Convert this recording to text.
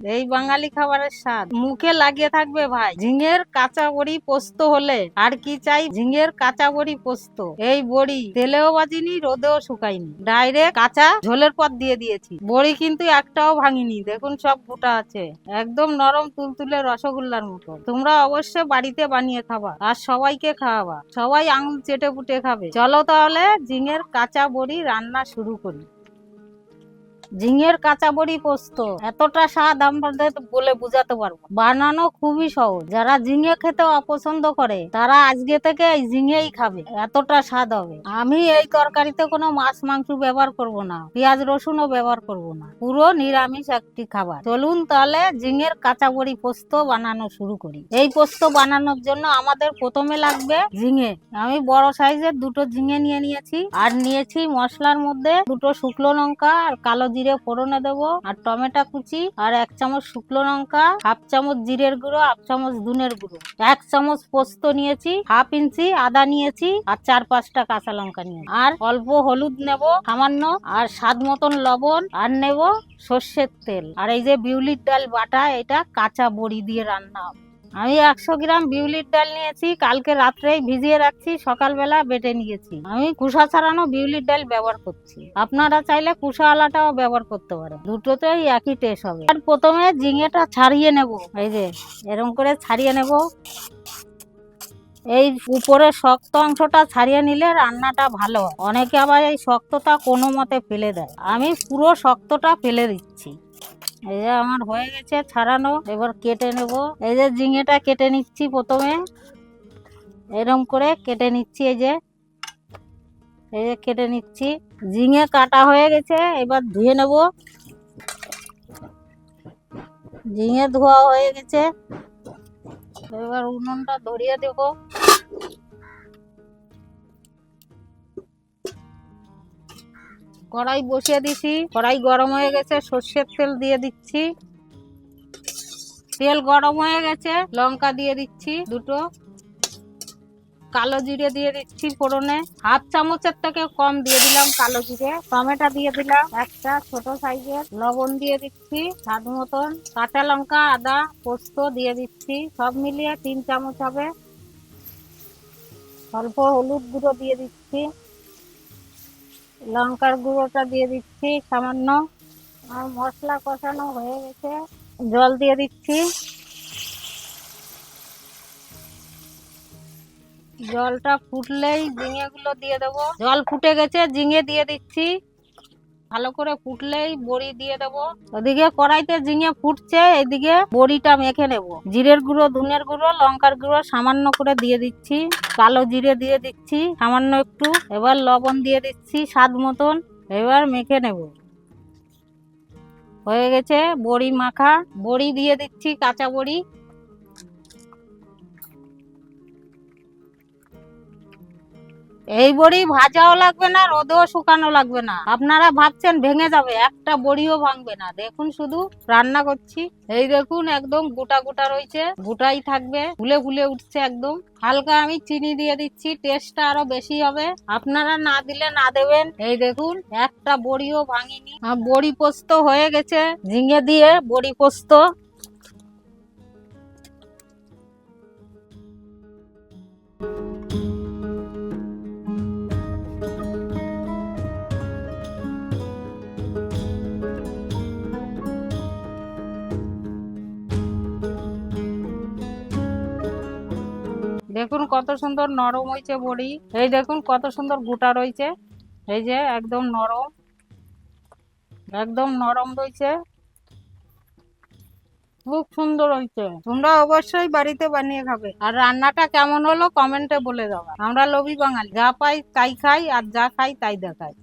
এই বাঙালি খাবারের স্বাদ। মুখে লাগিয়ে থাকবে ভাই। ঝিঙের কাঁচা বড়ি পোস্ত হলে আর কি চাই? ঝিঙের কাঁচা বড়ি পোস্ত। এই বড়ি তেলেও বাজিনি রোদেও শুকাইনি ডাইরেক্ট কাঁচা ঝোলের পর দিয়ে দিয়েছি। বড়ি কিন্তু একটাও ভাঙিনি। দেখুন সব গোটা আছে। একদম নরম তুলতুলে রসগোল্লার মতো। তোমরা অবশ্যই বাড়িতে বানিয়ে খাবা আর সবাইকে খাওয়াবা। সবাই আঙুল চেটে পুটে খাবে। চলো তাহলে ঝিঙের কাঁচা বড়ি রান্না শুরু করি। ঝিঙের কাঁচা বড়ি পোস্ত, এতটা স্বাদ আমাদের বলে বুঝাতে পারব। বানানো খুবই সহজ। যারা ঝিঙে খেতে অপছন্দ করে, তারা আজকে থেকে এই ঝিঙেই খাবে। এতটা স্বাদ হবে। আমি এই তরকারিতে কোনো মাছ মাংস ব্যবহার করব না। পেঁয়াজ রসুনও ব্যবহার করব না। পুরো নিরামিষ একটি খাবার। চলুন তাহলে ঝিঙের কাঁচা বড়ি পোস্ত বানানো শুরু করি। এই পোস্ত বানানোর জন্য আমাদের প্রথমে লাগবে ঝিঙে। আমি বড় সাইজের দুটো ঝিঙে নিয়ে নিয়েছি। আর নিয়েছি মশলার মধ্যে দুটো শুকনো লঙ্কা আর কালো জিরে ফোড়নে দেবো, আর টমেটো কুচি, আর এক চামচ শুকনো লঙ্কা, হাফ চামচ জিরের গুঁড়ো, হাফ চামচ ধুনের গুঁড়ো। এক চামচ পোস্ত নিয়েছি, হাফ ইঞ্চি আদা নিয়েছি, আর চার পাঁচটা কাঁচা লঙ্কা নিয়ে আর অল্প হলুদ নেব, সামান্য, আর স্বাদ মতন লবণ, আর নেব সর্ষের তেল। আর এই যে বিউলির ডাল বাটা, এটা কাঁচা বড়ি দিয়ে রান্না হবে। আমি একশো গ্রাম বিউলির ডাল নিয়েছি, কালকে রাত্রেই ভিজিয়ে রাখছি, সকালবেলা বেটে নিয়েছি। আমি কুসা ছাড়ানো বিউলির ডাল ব্যবহার করছি। আপনারা চাইলে কুসা আলাটাও ব্যবহার করতে পারেন। দুটোতেই একই টেস্ট হবে। আর প্রথমে ঝিঙেটা ছাড়িয়ে নেব। এই যে এরকম করে ছাড়িয়ে নেব। এই উপরে শক্ত অংশটা ছাড়িয়ে নিলে রান্নাটা ভালো অনেকে আবার এই শক্তটা কোনো মতে ফেলে দেয়। আমি পুরো শক্তটা ফেলে দিচ্ছি। এই যে আমার হয়ে গেছে, ছাড়ানো। এবার কেটে নেব। এই যে ঝিঙেটা কেটে নিচ্ছি প্রথমে। এরম করে কেটে নিচ্ছি এই যে। এই যে কেটে নিচ্ছি। ঝিঙে কাটা হয়ে গেছে, এবার ধুয়ে নেব। ঝিঙে ধোয়া হয়ে গেছে। এবার উনুনটা ধরিয়ে দেব। কড়াই বসিয়ে দিছি। কড়াই গরম হয়ে গেছে, সর্ষের তেল দিয়ে দিচ্ছি। তেল গরম হয়ে গেছে, লঙ্কা দিয়ে দিচ্ছি দুটো। কালো জিরে দিয়ে দিচ্ছি ফোড়নে। হাফ চামচের থেকে কম দিয়ে দিলাম কালো জিরে। টমেটো দিয়ে দিলাম একটা ছোট সাইজের। লবণ দিয়ে দিচ্ছি স্বাদ মতন। কাঁচা লঙ্কা, আদা, পোস্ত দিয়ে দিচ্ছি। সব মিলিয়ে তিন চামচ হবে। অল্প হলুদ গুঁড়ো দিয়ে দিচ্ছি। লঙ্কার গুঁড়োটা দিয়ে দিচ্ছি, সামান্য। আর মশলা কষানো হয়ে গেছে। জল দিয়ে দিচ্ছি। জলটা ফুটলেই ঝিঙেগুলো দিয়ে দেবো। জল ফুটে গেছে, ঝিঙে দিয়ে দিচ্ছি। ভালো করে ফুটলেই বড়ি দিয়ে দেবো। ওদিকে কড়াইতে ঝিঙে ফুটছে, এদিকে বড়িটা মেখে নেব। জিরের গুঁড়ো, ধনের গুঁড়ো, লঙ্কার গুঁড়ো সামান্য করে দিয়ে দিচ্ছি। কালো জিরে দিয়ে দিচ্ছি, সামান্য একটু। এবার লবণ দিয়ে দিচ্ছি স্বাদ মতন। এবার মেখে নেব। হয়ে গেছে বড়ি মাখা। বড়ি দিয়ে দিচ্ছি কাঁচা বড়ি। এই বড়ি ভাজাও লাগবে না, রোদেও শুকানো লাগবে না। আপনারা ভাবছেন ভেঙে যাবে, একটা বড়িও ভাঙবে না। দেখুন শুধু, রান্না করছি। এই দেখুন, একদম গোটা গোটা রয়েছে, গোটাই থাকবে, ফুলে ফুলে উঠছে একদম। হালকা আমি চিনি দিয়ে দিচ্ছি, টেস্টটা আরও বেশি হবে। আপনারা না দিলে না দেবেন। এই দেখুন, একটা বড়িও ভাঙিনি। বড়ি পোস্ত হয়ে গেছে। ঝিঙে দিয়ে বড়ি পোস্ত। দেখুন কত সুন্দর নরম হয়েছে বড়ি। এই দেখুন কত সুন্দর গোটা রয়েছে। এই যে একদম নরম। একদম নরম রয়েছে। খুব সুন্দর হয়েছে। তোমরা অবশ্যই বাড়িতে বানিয়ে খাবে। আর রান্নাটা কেমন হলো কমেন্টে বলে দাও। আমরা লোভী বাঙালি। যা পাই তাই খাই, আর যা খাই তাই দেখাই।